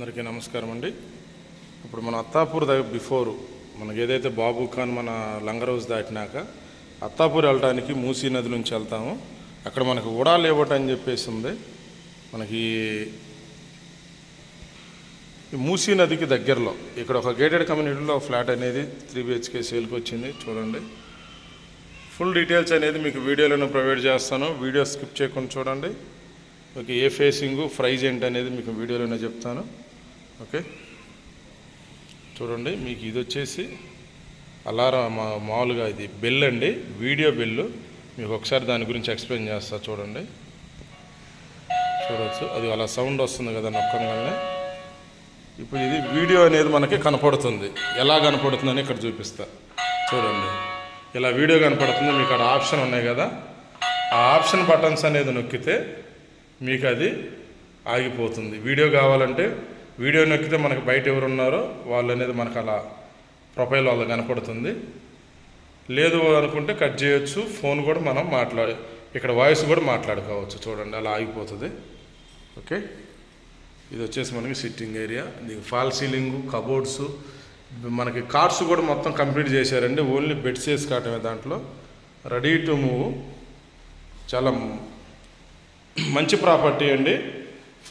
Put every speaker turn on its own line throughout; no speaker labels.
అందరికీ నమస్కారం అండి. ఇప్పుడు మన అత్తాపూర్ దగ్గర బిఫోర్ మనకి ఏదైతే బాబు ఖాన్ మన లంగర్ హౌస్ దాటినాక అత్తాపూర్ వెళ్ళడానికి మూసీ నది నుంచి వెళ్తాము. అక్కడ మనకు ఉడా లేవట్ అని చెప్పేసి ఉంది. మనకి ఈ మూసీ నదికి దగ్గరలో ఇక్కడ ఒక గేటెడ్ కమ్యూనిటీలో ఫ్లాట్ అనేది త్రీ బిహెచ్కే సేల్కి వచ్చింది చూడండి. ఫుల్ డీటెయిల్స్ అనేది మీకు వీడియోలను ప్రొవైడ్ చేస్తాను. వీడియో స్కిప్ చేయకుండా చూడండి. ఓకే ఏ ఫేసింగు ప్రైజ్ ఏంటి అనేది మీకు వీడియోలోనే చెప్తాను. ఓకే. చూడండి మీకు ఇది వచ్చేసి అలారం మా మామూలుగా ఇది బెల్ అండి వీడియో బెల్లు. మీకు ఒకసారి దాని గురించి ఎక్స్ప్లెయిన్ చేస్తా చూడండి. చూడవచ్చు అది అలా సౌండ్ వస్తుంది కదా నొక్కంగానే. ఇప్పుడు ఇది వీడియో అనేది మనకి కనపడుతుంది. ఎలా కనపడుతుందని ఇక్కడ చూపిస్తా. చూడండి. ఇలా వీడియో కనపడుతుంది మీకు అక్కడ ఆప్షన్ ఉన్నాయి కదా. ఆ ఆప్షన్ బటన్స్ అనేది నొక్కితే మీకు అది ఆగిపోతుంది. వీడియో కావాలంటే వీడియో నొక్కితే మనకి బయట ఎవరు ఉన్నారో వాళ్ళు అనేది మనకు అలా ప్రొఫైల్ వాళ్ళు కనపడుతుంది. లేదు అనుకుంటే కట్ చేయొచ్చు. ఫోన్ కూడా మనం మాట్లా ఇక్కడ వాయిస్ కూడా మాట్లాడుకోవచ్చు. చూడండి అలా ఆగిపోతుంది. ఓకే? ఇది వచ్చేసి మనకి సిట్టింగ్ ఏరియా. దీనికి ఫాల్ సీలింగ్ కబోర్డ్స్. మనకి కార్డ్స్ కూడా మొత్తం కంప్లీట్ చేశారండి. ఓన్లీ బెడ్స్ వేసుకోవటమే దాంట్లో. Ready to move. చాలా మంచి ప్రాపర్టీ అండి.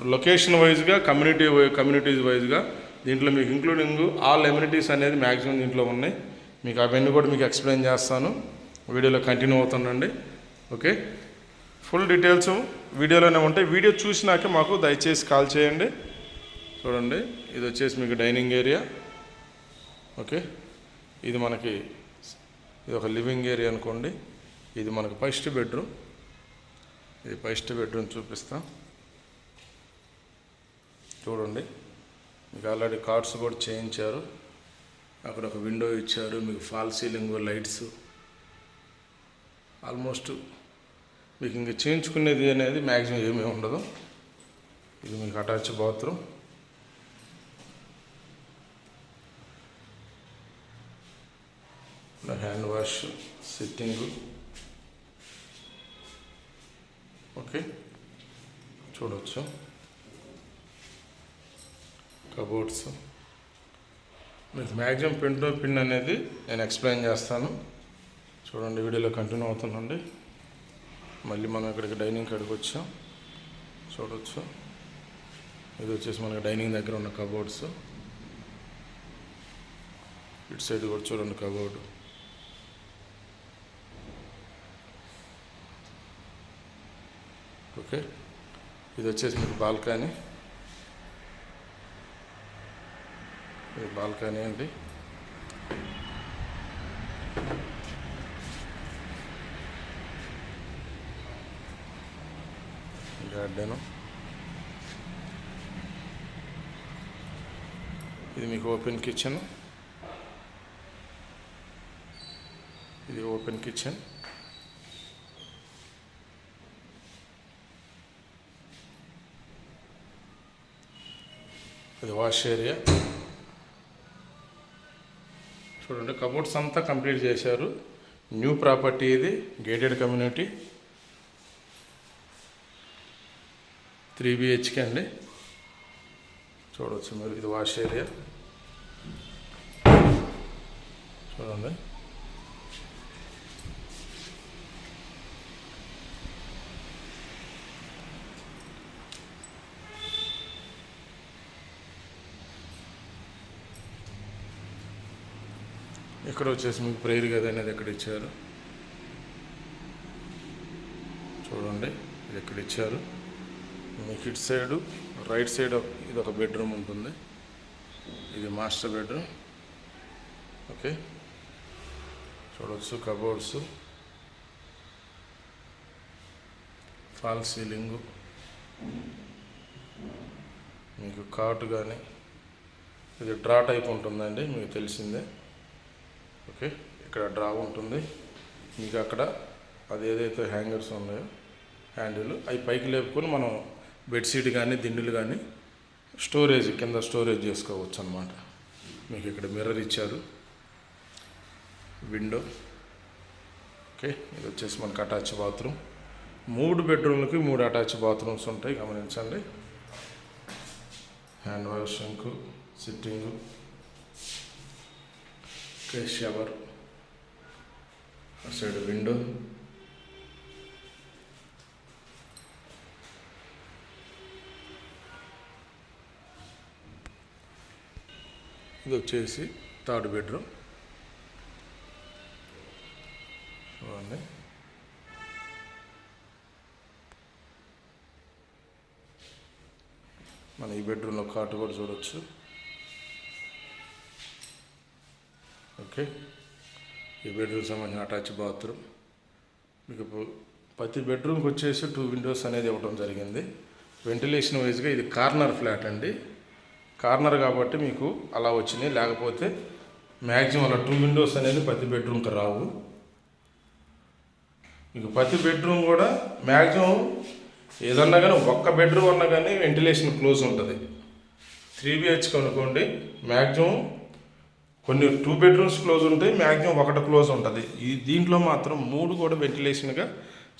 లొకేషన్ వైజ్గా కమ్యూనిటీ కమ్యూనిటీస్ వైజ్గా దీంట్లో మీకు ఇంక్లూడింగ్ ఆల్ ఎమ్యూనిటీస్ అనేది మ్యాక్సిమం దీంట్లో ఉన్నాయి. మీకు అవన్నీ కూడా మీకు ఎక్స్ప్లెయిన్ చేస్తాను. వీడియోలో కంటిన్యూ అవుతుండండి. ఓకే? ఫుల్ డీటెయిల్స్ వీడియోలోనే ఉంటాయి. వీడియో చూసినాక మాకు దయచేసి కాల్ చేయండి. చూడండి. ఇది వచ్చేసి మీకు డైనింగ్ ఏరియా. ఓకే? ఇది మనకి ఇది ఒక లివింగ్ ఏరియా అనుకోండి. ఇది మనకు ఫస్ట్ బెడ్రూమ్. ఇది ఫస్ట్ బెడ్రూమ్ చూపిస్తాను చూడండి. మీకు ఆల్రెడీ కార్డ్స్ కూడా చేయించారు. అక్కడ ఒక విండో ఇచ్చారు. మీకు ఫాల్ సీలింగ్ లైట్స్ ఆల్మోస్ట్ మీకు ఇంకా చేయించుకునేది అనేది మ్యాక్సిమం ఏమీ ఉండదు. ఇది మీకు attach bathroom hand wash sitting okay చూడవచ్చు కబోర్డ్స్. మీకు మ్యాక్సిమం పిన్ టు పిన్ అనేది నేను ఎక్స్ప్లెయిన్ చేస్తాను. చూడండి వీడియోలో కంటిన్యూ అవుతుందండి. మళ్ళీ మనం ఇక్కడికి డైనింగ్ కాడికి వచ్చాం. చూడవచ్చు ఇది వచ్చేసి మనకి డైనింగ్ దగ్గర ఉన్న కబోర్డ్స్. ఇటు సైడ్ కూడా చూడండి కబోర్డు. ఓకే? ఇది వచ్చేసి మీకు బాల్కనీ. ఇది బాల్కనీ అండి. గార్డెను. ఇది మీకు ఓపెన్ కిచెన్. ఇది ఓపెన్ కిచెన్. ఇది వాష్ ఏరియా. చూడండి. కబోర్డ్స్ అంతా కంప్లీట్ చేశారు. న్యూ ప్రాపర్టీ ఇది గేటెడ్ కమ్యూనిటీ. త్రీ బిహెచ్కే అండి. చూడవచ్చు మీరు ఇది వాష్ ఏరియా. చూడండి. ఇక్కడ వచ్చేసి మీకు ప్రేయర్ గది అనేది ఎక్కడ ఇచ్చారు? చూడండి ఇది ఎక్కడ ఇచ్చారు? మీకు ఇటు సైడు రైట్ సైడ్ ఇది ఒక బెడ్రూమ్ ఉంటుంది. ఇది మాస్టర్ బెడ్రూమ్. ఓకే. చూడవచ్చు కబోర్డ్స్. Fall ceiling. మీకు కాటు కానీ ఇది డ్రా టైప్ ఉంటుందండి మీకు తెలిసిందే. ఓకే ఇక్కడ డ్రా ఉంటుంది. మీకు అక్కడ అది ఏదైతే హ్యాంగర్స్ ఉన్నాయో హ్యాండిల్ అవి పైకి లేపుకొని మనం బెడ్షీట్ కానీ దిండులు కానీ స్టోరేజ్ కింద స్టోరేజ్ చేసుకోవచ్చు అనమాట మీకు ఇక్కడ మిర్రర్ ఇచ్చారు. విండో. ఓకే ఇది వచ్చేసి మనకు అటాచ్ బాత్రూమ్. మూడు బెడ్రూమ్లకి మూడు అటాచ్ బాత్రూమ్స్ ఉంటాయి గమనించండి. Hand wash sitting. Case shower side window ఇది వచ్చేసి థర్డ్ బెడ్రూమ్. చూడండి. మన ఈ బెడ్రూమ్లో కాటు కూడా చూడొచ్చు. ఓకే. ఈ బెడ్రూమ్ సంబంధించిన అటాచ్ బాత్రూమ్. మీకు ప్రతి బెడ్రూమ్కి వచ్చేసి టూ విండోస్ అనేది ఇవ్వడం జరిగింది. వెంటిలేషన్ వైజ్గా ఇది కార్నర్ ఫ్లాట్ అండి. కార్నర్ కాబట్టి మీకు అలా వచ్చినాయి. లేకపోతే మ్యాక్సిమం అలా టూ విండోస్ అనేది ప్రతి బెడ్రూమ్కి రావు. మీకు ప్రతి బెడ్రూమ్ కూడా మ్యాక్సిమం ఏదన్నా కానీ ఒక్క బెడ్రూమ్ అన్నా కానీ వెంటిలేషన్ క్లోజ్ ఉంటుంది. త్రీ బిహెచ్కి అనుకోండి మ్యాక్సిమం కొన్ని టూ బెడ్రూమ్స్ క్లోజ్ ఉంటాయి మ్యాక్సిమం ఒకటి క్లోజ్ ఉంటుంది. ఈ దీంట్లో మాత్రం మూడు కూడా వెంటిలేషన్గా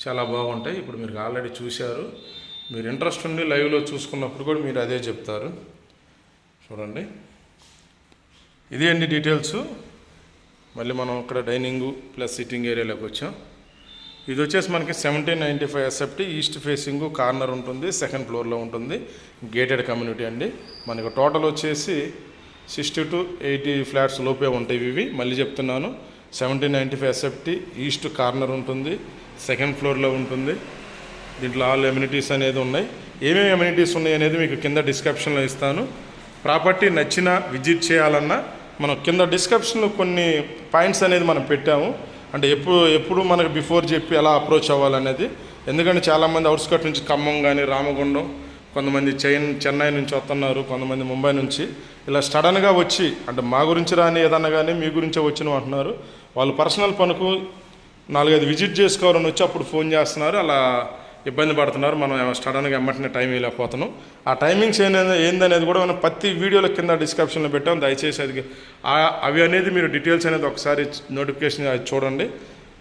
చాలా బాగుంటాయి. ఇప్పుడు మీరు ఆల్రెడీ చూశారు. మీరు ఇంట్రెస్ట్ ఉండి లైవ్లో చూసుకున్నప్పుడు కూడా మీరు అదే చెప్తారు. చూడండి. ఇది అండి డీటెయిల్స్ మళ్ళీ మనం ఇక్కడ డైనింగ్ ప్లస్ సిట్టింగ్ ఏరియాలోకి వచ్చాం. ఇది వచ్చేసి మనకి seventeen ninety five SFT east facing corner ఉంటుంది సెకండ్ ఫ్లోర్లో ఉంటుంది గేటెడ్ కమ్యూనిటీ అండి. మనకి టోటల్ వచ్చేసి సిక్స్టీ టు ఎయిటీ ఫ్లాట్స్ లోపే ఉంటాయి ఇవి. మళ్ళీ చెప్తున్నాను seventeen ninety five SFT east corner ఉంటుంది సెకండ్ ఫ్లోర్లో ఉంటుంది. దీంట్లో ఆల్ ఎమ్యూనిటీస్ అనేది ఉన్నాయి. ఏమేమి ఎమ్యూనిటీస్ ఉన్నాయి అనేది మీకు కింద డిస్క్రిప్షన్లో ఇస్తాను. ప్రాపర్టీ నచ్చిన విజిట్ చేయాలన్నా మనం కింద డిస్క్రిప్షన్లో కొన్ని పాయింట్స్ అనేది మనం పెట్టాము. అంటే ఎప్పుడు ఎప్పుడు మనకు బిఫోర్ చెప్పి ఎలా అప్రోచ్ అవ్వాలనేది. ఎందుకంటే చాలామంది అవుట్స్కట్ నుంచి ఖమ్మం కానీ రామగుండం కొంతమంది చైన్ చెన్నై నుంచి వస్తున్నారు కొంతమంది ముంబై నుంచి. ఇలా సడన్గా వచ్చి అంటే మా గురించి రాని ఏదన్నా కానీ మీ గురించే వచ్చిన అంటున్నారు. వాళ్ళు పర్సనల్ పనుకు నాలుగైదు విజిట్ చేసుకోవాలని వచ్చి అప్పుడు ఫోన్ చేస్తున్నారు. అలా ఇబ్బంది పడుతున్నారు. మనం సడన్గా ఎమ్మటినే టైం వేయలేకపోతున్నాం ఆ టైమింగ్స్ ఏందనేది ఏందనేది కూడా మనం ప్రతి వీడియోల కింద డిస్క్రిప్షన్లో పెట్టాం. దయచేసి అది అవి అనేది మీరు డీటెయిల్స్ అనేది ఒకసారి నోటిఫికేషన్ అది చూడండి.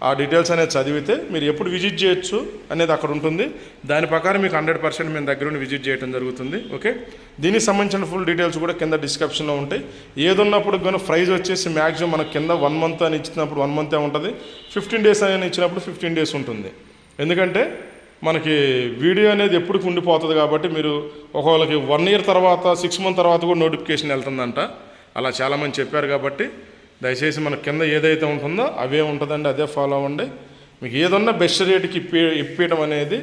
ఆ డీటెయిల్స్ అనేది చదివితే మీరు ఎప్పుడు విజిట్ చేయొచ్చు అనేది అక్కడ ఉంటుంది. దాని ప్రకారం మీకు హండ్రెడ్ పర్సెంట్ మేము దగ్గర ఉండి విజిట్ చేయడం జరుగుతుంది. ఓకే దీనికి సంబంధించిన ఫుల్ డీటెయిల్స్ కూడా కింద డిస్క్రిప్షన్లో ఉంటాయి. ఏదున్నప్పుడు కానీ ప్రైజ్ వచ్చేసి మ్యాక్సిమం మనకు కింద వన్ మంత్ అని ఇచ్చినప్పుడు వన్ మంతే ఉంటుంది. ఫిఫ్టీన్ డేస్ అని ఇచ్చినప్పుడు ఫిఫ్టీన్ డేస్ ఉంటుంది. ఎందుకంటే మనకి వీడియో అనేది ఎప్పటికి ఉండిపోతుంది కాబట్టి మీరు ఒకవేళకి వన్ ఇయర్ తర్వాత సిక్స్ మంత్ తర్వాత కూడా నోటిఫికేషన్ వెళ్తుందంట. అలా చాలామంది చెప్పారు కాబట్టి దయచేసి మన కింద ఏదైతే ఉంటుందో అవే ఉంటుందండి అదే ఫాలో అవ్వండి. మీకు ఏదన్నా బెస్ట్ రేట్కి ఇప్పి ఇప్పించడం అనేది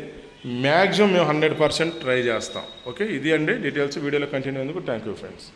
మ్యాక్సిమం మేము హండ్రెడ్ పర్సెంట్ ట్రై చేస్తాం. ఓకే ఇది అండి. డీటెయిల్స్ వీడియోలో కంటిన్యూ ఎందుకు థ్యాంక్ యూ ఫ్రెండ్స్